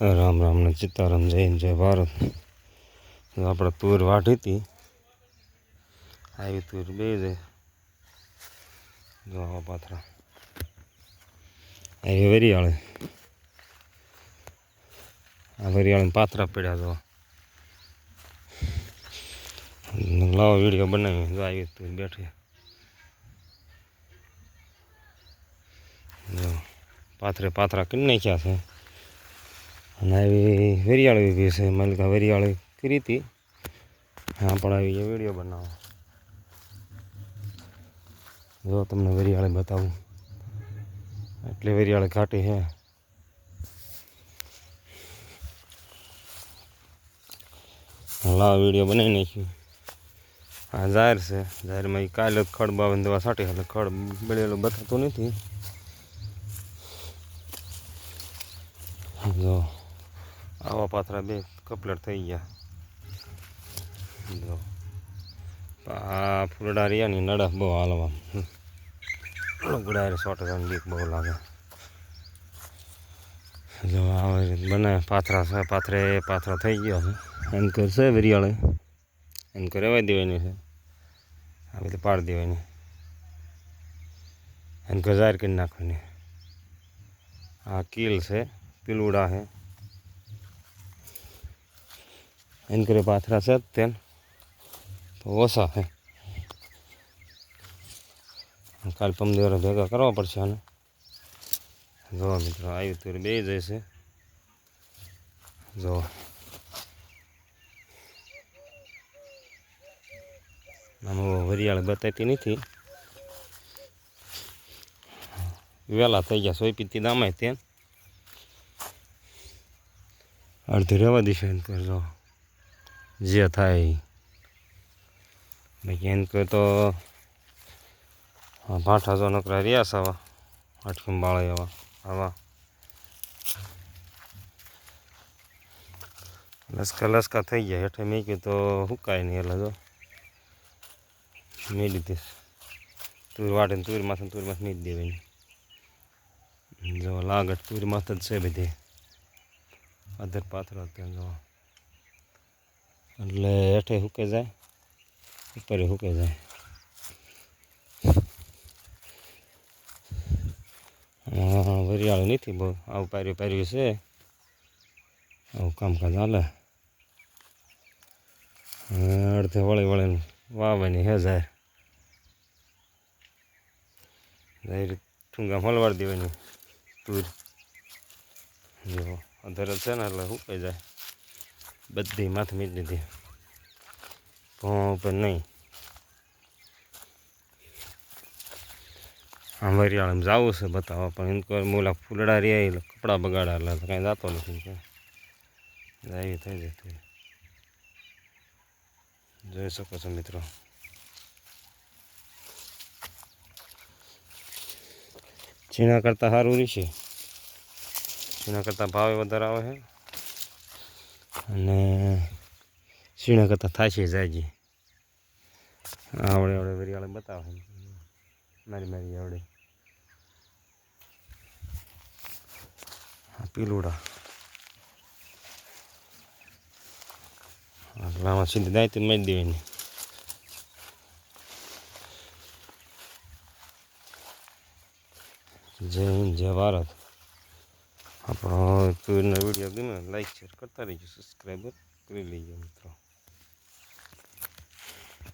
રામ રામ ને સીતારામ જય જય ભારત. આપણે તુર વાઢી હતી. આવી તુર બે છે. જો આવા પાથરા. આવી વરિયાળે. આ વરિયાળે પાથરા પડ્યા જો. લાવો વીડિયો બનાવી જો આવી તુર બેઠી. જો. પાથરે પાથરા કરી નાખ્યા છે. અને આવી વેરિયાળી ઊભી છે, મલિકા વેરિયાળી કરી હતી. હા, પણ આવી એ વીડિયો બનાવો. જો તમને વેરિયાળી બતાવું. એટલી વેરિયાળી ઘાટી છે. લાવ વીડિયો બનાવી નાખ્યું. આ જાહેર છે. જાહેરમાં એ કાલે જ ખડ બાવન દવા છાંટી એટલે ખડ બળેલું બતાતું નથી. જો. આવા પાથરા બે કપલેટ થઈ ગયા. આ ફૂલડા રહ્યા ની નડા બહુ હાલવા. ગુડાય સો ટકાની બીક બહુ લાગે. જો આવી બને છે, પાથરે પાથરા થઈ ગયા. છે એન્કર છે વેરિયાળે. એન્કર રહેવા દેવાની છે. આવી રીતે પાડી દેવાની. એન્કર જાહેર કરી નાખવાની. આ કીલ છે, પીલુડા છે. એન કરે પાથરા છે તેન. તો ઓછા છે. કાલ પમદેવરે ભેગા કરવા પડશે આને. જો મિત્રો આવ્યું તું બે જશે જો. આમાં વરિયાળ બતાવતી નથી. વહેલા થઈ ગયા, સોય પીતી દામાય ત્યાં અડધી રહેવા દીશે કરજો જે થાય. બાકી એમ કહે તો ભાઠા જો નકરા રહ્યા છે આવા આઠકમ બાળા એવા આવા. લસકા લસકા થઈ ગયા, હેઠે મેં તો હુકાય નહીં એટલે જો. મેં લીધી. તુર વાટે તુર માથે તુર માથે નહીં જ દેવાની. જો લાગટ તુર માથે જ છે બધી. અધર પાથરો ત્યાં જો એટલે હેઠે હુકે જાય, ઉપર હુકે જાય. વરિયાળ નથી બહુ. આવું પાર્યું પાર્યું છે. આવું કામકાજ હાલે. અડધે વળી વળીને વાવવાની હે જાય જાય ઠુંગા મલવાડી દેવાની. તુર જો, અધર છે ને એટલે હુકાઈ જાય. બધી માથે મીટ દીધી ભોં ઉપર નહીં આમ વરિયાળામાં જવું છે બતાવવા પણ એમ કોઈ મોલા ફૂલડા રહ્યા એટલે કપડાં બગાડા એટલે તો કાંઈ જતો નથી કે જાય થઈ જતું જોઈ શકો છો મિત્રો ચીણા કરતાં સારું રહેશે ચીણા કરતાં ભાવે વધારે આવે છે અને સીણા કરતાં થાશે જાયજી આવડે આવડે વરિયાળે બતાવે. મારી મારી આવડે. પીલુડા. આટલામાં સીધી દાયતી મારી દેવાની. જય હિન્દ, જય ભારત. આપણો તુરનો વિડીયો ગમે લાઈક શેર કરતા રહીજો સબસ્ક્રાઈબર કરી લેજો મિત્રો